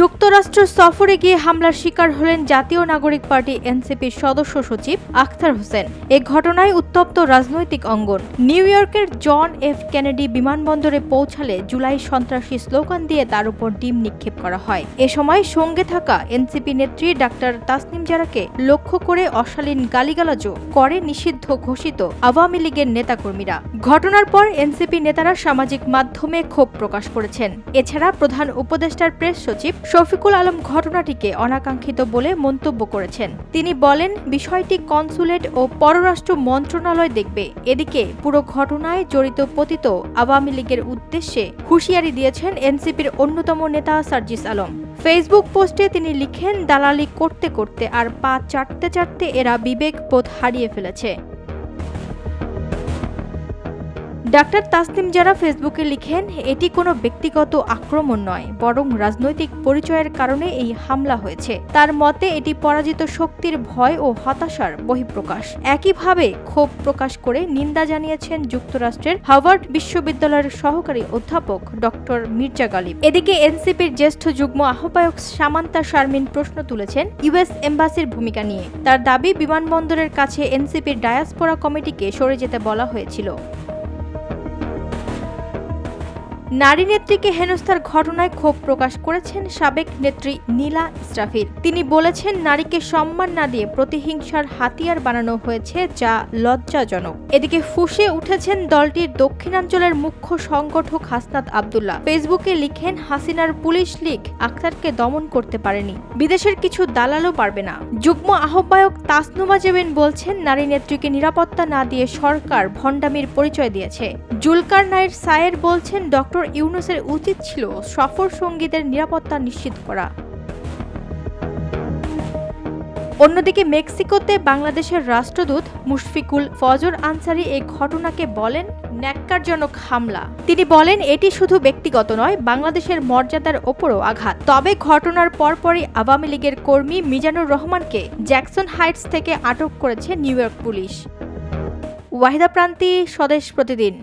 যুক্তরাষ্ট্র সফরে গিয়ে হামলার শিকার হলেন জাতীয় নাগরিক পার্টি এনসিপির সদস্য সচিব আখতার হোসেন। এ ঘটনায় উত্তপ্ত রাজনৈতিক অঙ্গন। নিউ ইয়র্কের জন এফ কেনেডি বিমানবন্দরে পৌঁছালে জুলাই সন্ত্রাসী স্লোগান দিয়ে তার উপর ডিম নিক্ষেপ করা হয়। এ সময় সঙ্গে থাকা এনসিপি নেত্রী ডাক্তার তাসনিম জারাকে লক্ষ্য করে অশালীন গালিগালাজও করে নিষিদ্ধ ঘোষিত আওয়ামী লীগের নেতাকর্মীরা। ঘটনার পর এনসিপি নেতারা সামাজিক মাধ্যমে ক্ষোভ প্রকাশ করেছেন। এছাড়া প্রধান উপদেষ্টার প্রেস সচিব শফিকুল আলম ঘটনাটিকে অনাকাঙ্ক্ষিত বলে মন্তব্য করেছেন। তিনি বলেন, বিষয়টি কনসুলেট ও পররাষ্ট্র মন্ত্রণালয় দেখবে। এদিকে পুরো ঘটনায় জড়িত পতিত আওয়ামী লীগের উদ্দেশ্যে হুঁশিয়ারি দিয়েছেন এনসিপির অন্যতম নেতা সার্জিস আলম। ফেসবুক পোস্টে তিনি লিখেন, দালালি করতে করতে আর পা চাটতে চাটতে এরা বিবেক বোধ হারিয়ে ফেলেছে। ডাক্তার তাসনিম যারা ফেসবুকে লিখেন, এটি কোনো ব্যক্তিগত আক্রমণ নয়, বরং রাজনৈতিক পরিচয়ের কারণে এই হামলা হয়েছে। তার মতে, এটি পরাজিত শক্তির ভয় ও হতাশার বহিঃপ্রকাশ। একইভাবে ক্ষোভ প্রকাশ করে নিন্দা জানিয়েছেন যুক্তরাষ্ট্রের হার্ভার্ড বিশ্ববিদ্যালয়ের সহকারী অধ্যাপক ডক্টর মির্জা গালিব। এদিকে এনসিপির জ্যেষ্ঠ যুগ্ম আহ্বায়ক সামান্তা শারমিন প্রশ্ন তুলেছেন ইউএস এম্বাসির ভূমিকা নিয়ে। তার দাবি, বিমানবন্দরের কাছে এনসিপির ডায়াসপোরা কমিটিকে সরে যেতে বলা হয়েছিল। নারী নেত্রীকে হেনস্থার ঘটনায় ক্ষোভ প্রকাশ করেছেন সাবেক নেত্রী নীলা ইসরাফিল। তিনি বলেছেন, নারীকে সম্মান না দিয়ে প্রতিহিংসার হাতিয়ার বানানো হয়েছে যা লজ্জাজনক। এদিকে ফুসে উঠেছেন দলটির দক্ষিণাঞ্চলের মুখ্য সংগঠক হাসনাত আবদুল্লাহ। ফেসবুকে লিখেন, হাসিনার পুলিশ লীগ আখতারকে দমন করতে পারেনি। বিদেশের কিছু দালালও পারবে না। যুগ্ম আহ্বায়ক তাসনুমা জেবিন বলছেন, নারী নেত্রীকে নিরাপত্তা না দিয়ে সরকার ভণ্ডামির পরিচয় দিয়েছে। জুলকার নাইর সায়ের বলছেন ডক্টর ইউনুসের উচিত ছিল সফর সঙ্গীদের নিরাপত্তা নিশ্চিত করা। অন্যদিকে মেক্সিকোতে বাংলাদেশের রাষ্ট্রদূত মুশফিকুল ফজর আনসারি এই ঘটনাকে বলেন, ন্যাক্কারজনক হামলা। তিনি বলেন, এটি শুধু ব্যক্তিগত নয়, বাংলাদেশের মর্যাদার ওপরও আঘাত। তবে ঘটনার পরপরই আওয়ামী লীগের কর্মী মিজানুর রহমানকে জ্যাকসন হাইটস থেকে আটক করেছে New York police. Wahida Pranti Swadesh Protidin.